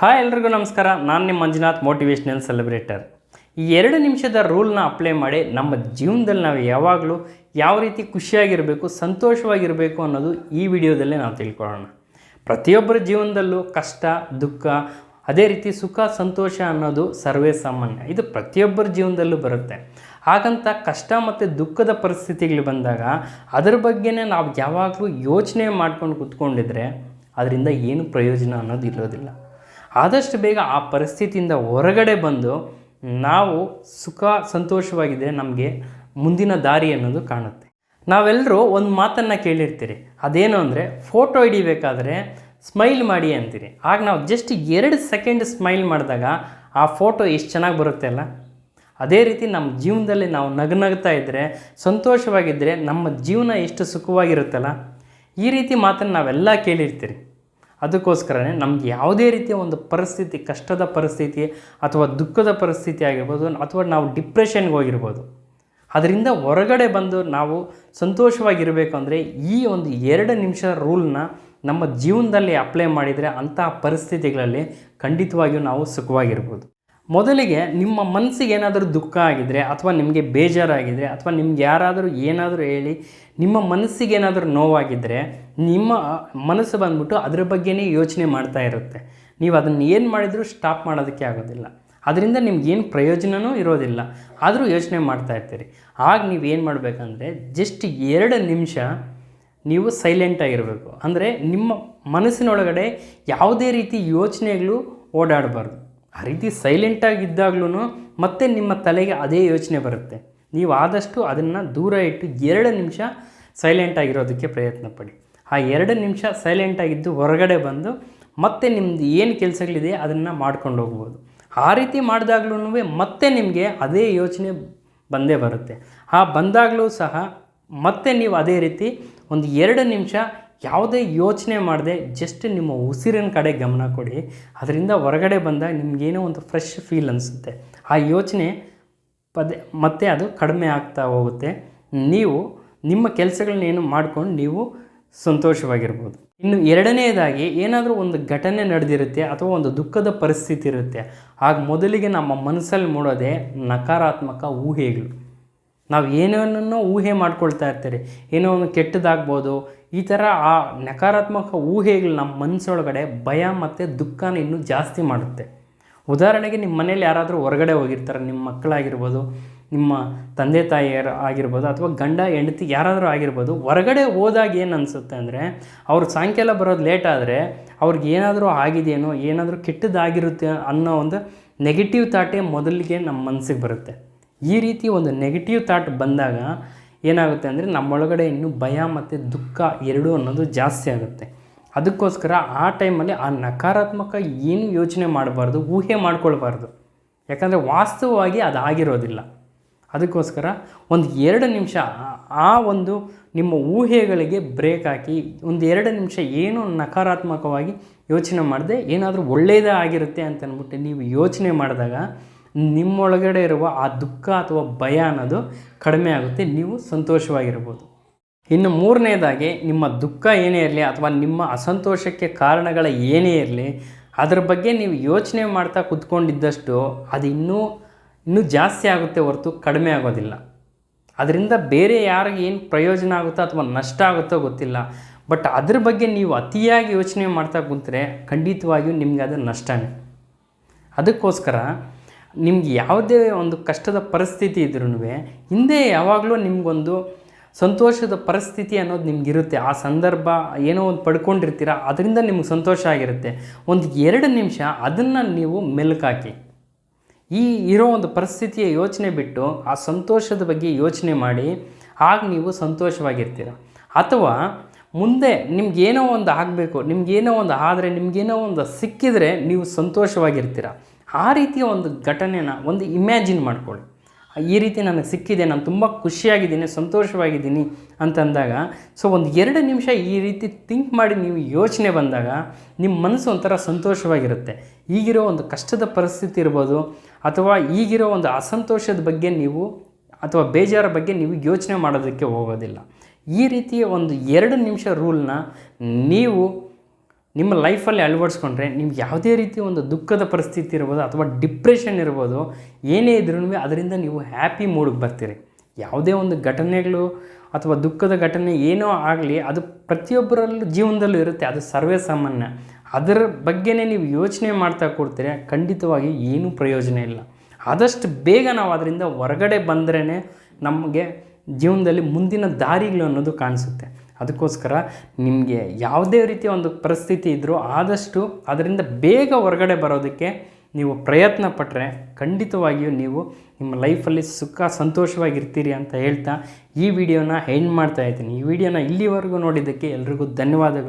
Hi ಎಲ್ರಿಗೂ ನಮಸ್ಕಾರ. ನಾನು ನಿಮ್ಮ ಮಂಜುನಾಥ್ ಮೋಟಿವೇಶ್ನಲ್ ಸೆಲೆಬ್ರೇಟರ್ ಈ ಎರಡು ನಿಮಿಷದ ರೂಲ್ನ ಅಪ್ಲೈ ಮಾಡಿ ನಮ್ಮ ಜೀವನದಲ್ಲಿ ನಾವು ಯಾವಾಗಲೂ ಯಾವ ರೀತಿ ಖುಷಿಯಾಗಿರಬೇಕು, ಸಂತೋಷವಾಗಿರಬೇಕು ಅನ್ನೋದು ಈ ವಿಡಿಯೋದಲ್ಲೇ ನಾವು ತಿಳ್ಕೊಳ್ಳೋಣ. ಪ್ರತಿಯೊಬ್ಬರ ಜೀವನದಲ್ಲೂ ಕಷ್ಟ, ದುಃಖ, ಅದೇ ರೀತಿ ಸುಖ, ಸಂತೋಷ ಅನ್ನೋದು ಸರ್ವೇ ಸಾಮಾನ್ಯ. ಇದು ಪ್ರತಿಯೊಬ್ಬರ ಜೀವನದಲ್ಲೂ ಬರುತ್ತೆ. ಹಾಗಂತ ಕಷ್ಟ ಮತ್ತು ದುಃಖದ ಪರಿಸ್ಥಿತಿಗಳು ಬಂದಾಗ ಅದರ ಬಗ್ಗೆನೇ ನಾವು ಯಾವಾಗಲೂ ಯೋಚನೆ ಮಾಡ್ಕೊಂಡು ಕೂತ್ಕೊಂಡಿದ್ರೆ ಅದರಿಂದ ಏನು ಪ್ರಯೋಜನ ಅನ್ನೋದು ಇರೋದಿಲ್ಲ. ಆದಷ್ಟು ಬೇಗ ಆ ಪರಿಸ್ಥಿತಿಯಿಂದ ಹೊರಗಡೆ ಬಂದು ನಾವು ಸುಖ ಸಂತೋಷವಾಗಿದ್ದರೆ ನಮಗೆ ಮುಂದಿನ ದಾರಿ ಅನ್ನೋದು ಕಾಣುತ್ತೆ. ನಾವೆಲ್ಲರೂ ಒಂದು ಮಾತನ್ನು ಕೇಳಿರ್ತೀರಿ. ಅದೇನು ಅಂದರೆ, ಫೋಟೋ ಹಿಡಿಬೇಕಾದ್ರೆ ಸ್ಮೈಲ್ ಮಾಡಿ ಅಂತೀರಿ. ಆಗ ನಾವು ಜಸ್ಟ್ ಎರಡು ಸೆಕೆಂಡ್ ಸ್ಮೈಲ್ ಮಾಡಿದಾಗ ಆ ಫೋಟೋ ಎಷ್ಟು ಚೆನ್ನಾಗಿ ಬರುತ್ತೆ ಅಲ್ಲ? ಅದೇ ರೀತಿ ನಮ್ಮ ಜೀವನದಲ್ಲಿ ನಾವು ನಗನಗ್ತಾ ಇದ್ದರೆ ಸಂತೋಷವಾಗಿದ್ದರೆ ನಮ್ಮ ಜೀವನ ಎಷ್ಟು ಸುಖವಾಗಿರುತ್ತಲ್ಲ? ಈ ರೀತಿ ಮಾತನ್ನು ನಾವೆಲ್ಲ ಕೇಳಿರ್ತೀರಿ. ಅದಕ್ಕೋಸ್ಕರನೇ ನಮ್ಗೆ ಯಾವುದೇ ರೀತಿಯ ಒಂದು ಪರಿಸ್ಥಿತಿ, ಕಷ್ಟದ ಪರಿಸ್ಥಿತಿ ಅಥವಾ ದುಃಖದ ಪರಿಸ್ಥಿತಿ ಆಗಿರ್ಬೋದು ಅಥವಾ ನಾವು ಡಿಪ್ರೆಷನ್ಗೆ ಹೋಗಿರ್ಬೋದು. ಅದರಿಂದ ಹೊರಗಡೆ ಬಂದು ನಾವು ಸಂತೋಷವಾಗಿರಬೇಕು ಅಂದರೆ ಈ ಒಂದು ಎರಡು ನಿಮಿಷ ರೂಲ್ನ ನಮ್ಮ ಜೀವನದಲ್ಲಿ ಅಪ್ಲೈ ಮಾಡಿದರೆ ಅಂತಹ ಪರಿಸ್ಥಿತಿಗಳಲ್ಲಿ ಖಂಡಿತವಾಗಿಯೂ ನಾವು ಸುಖವಾಗಿರ್ಬೋದು. ಮೊದಲಿಗೆ ನಿಮ್ಮ ಮನಸ್ಸಿಗೆ ಏನಾದರೂ ದುಃಖ ಆಗಿದರೆ ಅಥವಾ ನಿಮಗೆ ಬೇಜಾರಾಗಿದ್ದರೆ ಅಥವಾ ನಿಮ್ಗೆ ಯಾರಾದರೂ ಏನಾದರೂ ಹೇಳಿ ನಿಮ್ಮ ಮನಸ್ಸಿಗೆ ಏನಾದರೂ ನೋವಾಗಿದ್ದರೆ ನಿಮ್ಮ ಮನಸ್ಸು ಬಂದ್ಬಿಟ್ಟು ಅದ್ರ ಬಗ್ಗೆನೇ ಯೋಚನೆ ಮಾಡ್ತಾ ಇರುತ್ತೆ. ನೀವು ಅದನ್ನು ಏನು ಮಾಡಿದರೂ ಸ್ಟಾಪ್ ಮಾಡೋದಕ್ಕೆ ಆಗೋದಿಲ್ಲ. ಅದರಿಂದ ನಿಮ್ಗೇನು ಪ್ರಯೋಜನವೂ ಇರೋದಿಲ್ಲ. ಆದರೂ ಯೋಚನೆ ಮಾಡ್ತಾ ಇರ್ತೀರಿ. ಆಗ ನೀವು ಏನು ಮಾಡಬೇಕಂದ್ರೆ ಜಸ್ಟ್ ಎರಡು ನಿಮಿಷ ನೀವು ಸೈಲೆಂಟಾಗಿರಬೇಕು ಅಂದರೆ ನಿಮ್ಮ ಮನಸ್ಸಿನೊಳಗಡೆ ಯಾವುದೇ ರೀತಿ ಯೋಚನೆಗಳು ಓಡಾಡಬಾರ್ದು. ಆ ರೀತಿ ಸೈಲೆಂಟಾಗಿದ್ದಾಗ್ಲೂ ಮತ್ತೆ ನಿಮ್ಮ ತಲೆಗೆ ಅದೇ ಯೋಚನೆ ಬರುತ್ತೆ. ನೀವು ಆದಷ್ಟು ಅದನ್ನು ದೂರ ಇಟ್ಟು ಎರಡು ನಿಮಿಷ ಸೈಲೆಂಟಾಗಿರೋದಕ್ಕೆ ಪ್ರಯತ್ನ ಪಡಿ. ಆ ಎರಡು ನಿಮಿಷ ಸೈಲೆಂಟಾಗಿದ್ದು ಹೊರಗಡೆ ಬಂದು ಮತ್ತೆ ನಿಮ್ಮದು ಏನು ಕೆಲಸಗಳಿದೆ ಅದನ್ನು ಮಾಡ್ಕೊಂಡು ಹೋಗ್ಬೋದು. ಆ ರೀತಿ ಮಾಡಿದಾಗ್ಲೂ ಮತ್ತೆ ನಿಮಗೆ ಅದೇ ಯೋಚನೆ ಬಂದೇ ಬರುತ್ತೆ. ಆ ಬಂದಾಗಲೂ ಸಹ ಮತ್ತೆ ನೀವು ಅದೇ ರೀತಿ ಒಂದು ಎರಡು ನಿಮಿಷ ಯಾವುದೇ ಯೋಚನೆ ಮಾಡದೆ ಜಸ್ಟ್ ನಿಮ್ಮ ಉಸಿರಿನ ಕಡೆ ಗಮನ ಕೊಡಿ. ಅದರಿಂದ ಹೊರಗಡೆ ಬಂದಾಗ ನಿಮಗೇನೋ ಒಂದು ಫ್ರೆಶ್ ಫೀಲ್ ಅನಿಸುತ್ತೆ. ಆ ಯೋಚನೆ ಪದೇ, ಮತ್ತೆ ಅದು ಕಡಿಮೆ ಆಗ್ತಾ ಹೋಗುತ್ತೆ. ನೀವು ನಿಮ್ಮ ಕೆಲಸಗಳನ್ನೇನು ಮಾಡ್ಕೊಂಡು ನೀವು ಸಂತೋಷವಾಗಿರ್ಬೋದು. ಇನ್ನು ಎರಡನೆಯದಾಗಿ ಏನಾದರೂ ಒಂದು ಘಟನೆ ನಡೆದಿರುತ್ತೆ ಅಥವಾ ಒಂದು ದುಃಖದ ಪರಿಸ್ಥಿತಿ ಇರುತ್ತೆ. ಆಗ ಮೊದಲಿಗೆ ನಮ್ಮ ಮನಸ್ಸಲ್ಲಿ ಮೂಡೋದೇ ನಕಾರಾತ್ಮಕ ಊಹೆಗಳು. ನಾವು ಏನೇನನ್ನೋ ಊಹೆ ಮಾಡ್ಕೊಳ್ತಾ ಇರ್ತೀರಿ, ಏನೋ ಒಂದು ಕೆಟ್ಟದಾಗ್ಬೋದು, ಈ ಥರ ಆ ನಕಾರಾತ್ಮಕ ಊಹೆಗಳು ನಮ್ಮ ಮನಸ್ಸೊಳಗಡೆ ಭಯ ಮತ್ತು ದುಃಖನ ಇನ್ನೂ ಜಾಸ್ತಿ ಮಾಡುತ್ತೆ. ಉದಾಹರಣೆಗೆ ನಿಮ್ಮ ಮನೇಲಿ ಯಾರಾದರೂ ಹೊರಗಡೆ ಹೋಗಿರ್ತಾರೆ, ನಿಮ್ಮ ಮಕ್ಕಳಾಗಿರ್ಬೋದು, ನಿಮ್ಮ ತಂದೆ ತಾಯಿಯರು ಆಗಿರ್ಬೋದು, ಅಥವಾ ಗಂಡ, ಹೆಂಡತಿ ಯಾರಾದರೂ ಆಗಿರ್ಬೋದು, ಹೊರಗಡೆ ಹೋದಾಗ ಏನು ಅನಿಸುತ್ತೆ ಅಂದರೆ, ಅವ್ರು ಸಾಯಂಕಾಲ ಬರೋದು ಲೇಟ್ ಆದರೆ ಅವ್ರಿಗೆ ಏನಾದರೂ ಆಗಿದೆಯೇನೋ, ಏನಾದರೂ ಕೆಟ್ಟದಾಗಿರುತ್ತೆ ಅನ್ನೋ ಒಂದು ನೆಗೆಟಿವ್ ಥಾಟೇ ಮೊದಲಿಗೆ ನಮ್ಮ ಮನಸ್ಸಿಗೆ ಬರುತ್ತೆ. ಈ ರೀತಿ ಒಂದು ನೆಗೆಟಿವ್ ಥಾಟ್ ಬಂದಾಗ ಏನಾಗುತ್ತೆ ಅಂದರೆ ನಮ್ಮೊಳಗಡೆ ಇನ್ನೂ ಭಯ ಮತ್ತು ದುಃಖ ಎರಡೂ ಅನ್ನೋದು ಜಾಸ್ತಿ ಆಗುತ್ತೆ. ಅದಕ್ಕೋಸ್ಕರ ಆ ಟೈಮಲ್ಲಿ ಆ ನಕಾರಾತ್ಮಕ ಏನು ಯೋಚನೆ ಮಾಡಬಾರ್ದು, ಊಹೆ ಮಾಡ್ಕೊಳ್ಬಾರ್ದು. ಯಾಕಂದರೆ ವಾಸ್ತವವಾಗಿ ಅದು ಆಗಿರೋದಿಲ್ಲ. ಅದಕ್ಕೋಸ್ಕರ ಒಂದು ಎರಡು ನಿಮಿಷ ಆ ಒಂದು ನಿಮ್ಮ ಊಹೆಗಳಿಗೆ ಬ್ರೇಕ್ ಹಾಕಿ ಒಂದು ಎರಡು ನಿಮಿಷ ಏನು ನಕಾರಾತ್ಮಕವಾಗಿ ಯೋಚನೆ ಮಾಡದೆ ಏನಾದರೂ ಒಳ್ಳೆಯದೇ ಆಗಿರುತ್ತೆ ಅಂತ ಅಂದ್ಬಿಟ್ಟು ನೀವು ಯೋಚನೆ ಮಾಡಿದಾಗ ನಿಮ್ಮೊಳಗಡೆ ಇರುವ ಆ ದುಃಖ ಅಥವಾ ಭಯ ಅನ್ನೋದು ಕಡಿಮೆ ಆಗುತ್ತೆ, ನೀವು ಸಂತೋಷವಾಗಿರ್ಬೋದು. ಇನ್ನು ಮೂರನೇದಾಗಿ, ನಿಮ್ಮ ದುಃಖ ಏನೇ ಇರಲಿ ಅಥವಾ ನಿಮ್ಮ ಅಸಂತೋಷಕ್ಕೆ ಕಾರಣಗಳ ಏನೇ ಇರಲಿ, ಅದರ ಬಗ್ಗೆ ನೀವು ಯೋಚನೆ ಮಾಡ್ತಾ ಕೂತ್ಕೊಂಡಿದ್ದಷ್ಟು ಅದು ಇನ್ನೂ ಇನ್ನೂ ಜಾಸ್ತಿ ಆಗುತ್ತೆ ಹೊರತು ಕಡಿಮೆ ಆಗೋದಿಲ್ಲ. ಅದರಿಂದ ಬೇರೆ ಯಾರಿಗೆ ಏನು ಪ್ರಯೋಜನ ಆಗುತ್ತೋ ಅಥವಾ ನಷ್ಟ ಆಗುತ್ತೋ ಗೊತ್ತಿಲ್ಲ. ಬಟ್ ಅದ್ರ ಬಗ್ಗೆ ನೀವು ಅತಿಯಾಗಿ ಯೋಚನೆ ಮಾಡ್ತಾ ಕೂತರೆ ಖಂಡಿತವಾಗಿಯೂ ನಿಮಗೆ ಅದು ನಷ್ಟನೇ. ಅದಕ್ಕೋಸ್ಕರ ನಿಮ್ಗೆ ಯಾವುದೇ ಒಂದು ಕಷ್ಟದ ಪರಿಸ್ಥಿತಿ ಇದ್ರೂ ಹಿಂದೆ ಯಾವಾಗಲೂ ನಿಮಗೊಂದು ಸಂತೋಷದ ಪರಿಸ್ಥಿತಿ ಅನ್ನೋದು ನಿಮಗಿರುತ್ತೆ. ಆ ಸಂದರ್ಭ ಏನೋ ಒಂದು ಪಡ್ಕೊಂಡಿರ್ತೀರ, ಅದರಿಂದ ನಿಮ್ಗೆ ಸಂತೋಷ ಆಗಿರುತ್ತೆ. ಒಂದು ಎರಡು ನಿಮಿಷ ಅದನ್ನು ನೀವು ಮೆಲುಕಾಕಿ. ಈ ಇರೋ ಒಂದು ಪರಿಸ್ಥಿತಿಯ ಯೋಚನೆ ಬಿಟ್ಟು ಆ ಸಂತೋಷದ ಬಗ್ಗೆ ಯೋಚನೆ ಮಾಡಿ, ಆಗ ನೀವು ಸಂತೋಷವಾಗಿರ್ತೀರ. ಅಥವಾ ಮುಂದೆ ನಿಮ್ಗೇನೋ ಒಂದು ಆಗಬೇಕು, ನಿಮ್ಗೇನೋ ಒಂದು ಆದರೆ, ನಿಮಗೇನೋ ಒಂದು ಸಿಕ್ಕಿದರೆ ನೀವು ಸಂತೋಷವಾಗಿರ್ತೀರ. ಆ ರೀತಿಯ ಒಂದು ಘಟನೆನ ಒಂದು ಇಮ್ಯಾಜಿನ್ ಮಾಡ್ಕೊಳ್ಳಿ. ಈ ರೀತಿ ನನಗೆ ಸಿಕ್ಕಿದೆ, ನಾನು ತುಂಬ ಖುಷಿಯಾಗಿದ್ದೀನಿ, ಸಂತೋಷವಾಗಿದ್ದೀನಿ ಅಂತಂದಾಗ ಸೊ ಒಂದು ಎರಡು ನಿಮಿಷ ಈ ರೀತಿ ಥಿಂಕ್ ಮಾಡಿ ನೀವು ಯೋಚನೆ ಬಂದಾಗ ನಿಮ್ಮ ಮನಸ್ಸು ಒಂಥರ ಸಂತೋಷವಾಗಿರುತ್ತೆ. ಈಗಿರೋ ಒಂದು ಕಷ್ಟದ ಪರಿಸ್ಥಿತಿ ಇರ್ಬೋದು, ಅಥವಾ ಈಗಿರೋ ಒಂದು ಅಸಂತೋಷದ ಬಗ್ಗೆ ನೀವು, ಅಥವಾ ಬೇಜಾರ ಬಗ್ಗೆ ನೀವು ಯೋಚನೆ ಮಾಡೋದಕ್ಕೆ ಹೋಗೋದಿಲ್ಲ. ಈ ರೀತಿಯ ಒಂದು ಎರಡು ನಿಮಿಷ ರೂಲ್ನ ನೀವು ನಿಮ್ಮ ಲೈಫಲ್ಲಿ ಅಳವಡಿಸ್ಕೊಂಡ್ರೆ ನಿಮ್ಗೆ ಯಾವುದೇ ರೀತಿ ಒಂದು ದುಃಖದ ಪರಿಸ್ಥಿತಿ ಇರ್ಬೋದು ಅಥವಾ ಡಿಪ್ರೆಷನ್ ಇರ್ಬೋದು ಏನೇ ಇದ್ರೂ ಅದರಿಂದ ನೀವು ಹ್ಯಾಪಿ ಮೂಡಿಗೆ ಬರ್ತೀರಿ. ಯಾವುದೇ ಒಂದು ಘಟನೆಗಳು ಅಥವಾ ದುಃಖದ ಘಟನೆ ಏನೋ ಆಗಲಿ ಅದು ಪ್ರತಿಯೊಬ್ಬರಲ್ಲೂ ಜೀವನದಲ್ಲೂ ಇರುತ್ತೆ ಅದು ಸರ್ವೇ ಸಾಮಾನ್ಯ. ಅದರ ಬಗ್ಗೆನೇ ನೀವು ಯೋಚನೆ ಮಾಡ್ತಾ ಕೊಡ್ತೀರಿ ಖಂಡಿತವಾಗಿ ಏನೂ ಪ್ರಯೋಜನ ಇಲ್ಲ. ಆದಷ್ಟು ಬೇಗ ನಾವು ಅದರಿಂದ ಹೊರಗಡೆ ಬಂದ್ರೇ ನಮಗೆ ಜೀವನದಲ್ಲಿ ಮುಂದಿನ ದಾರಿಗಳು ಅನ್ನೋದು ಕಾಣಿಸುತ್ತೆ. ಅದಕ್ಕೋಸ್ಕರ ನಿಮಗೆ ಯಾವುದೇ ರೀತಿಯ ಒಂದು ಪರಿಸ್ಥಿತಿ ಇದ್ದರೂ ಆದಷ್ಟು ಅದರಿಂದ ಬೇಗ ಹೊರಗಡೆ ಬರೋದಕ್ಕೆ ನೀವು ಪ್ರಯತ್ನ ಪಟ್ಟರೆ ಖಂಡಿತವಾಗಿಯೂ ನೀವು ನಿಮ್ಮ ಲೈಫಲ್ಲಿ ಸುಖ ಸಂತೋಷವಾಗಿರ್ತೀರಿ ಅಂತ ಹೇಳ್ತಾ ಈ ವಿಡಿಯೋನ ಎಂಡ್ ಮಾಡ್ತಾ ಇದ್ದೀನಿ. ಈ ವಿಡಿಯೋನ ಇಲ್ಲಿವರೆಗೂ ನೋಡಿದ್ದಕ್ಕೆ ಎಲ್ರಿಗೂ ಧನ್ಯವಾದಗಳು.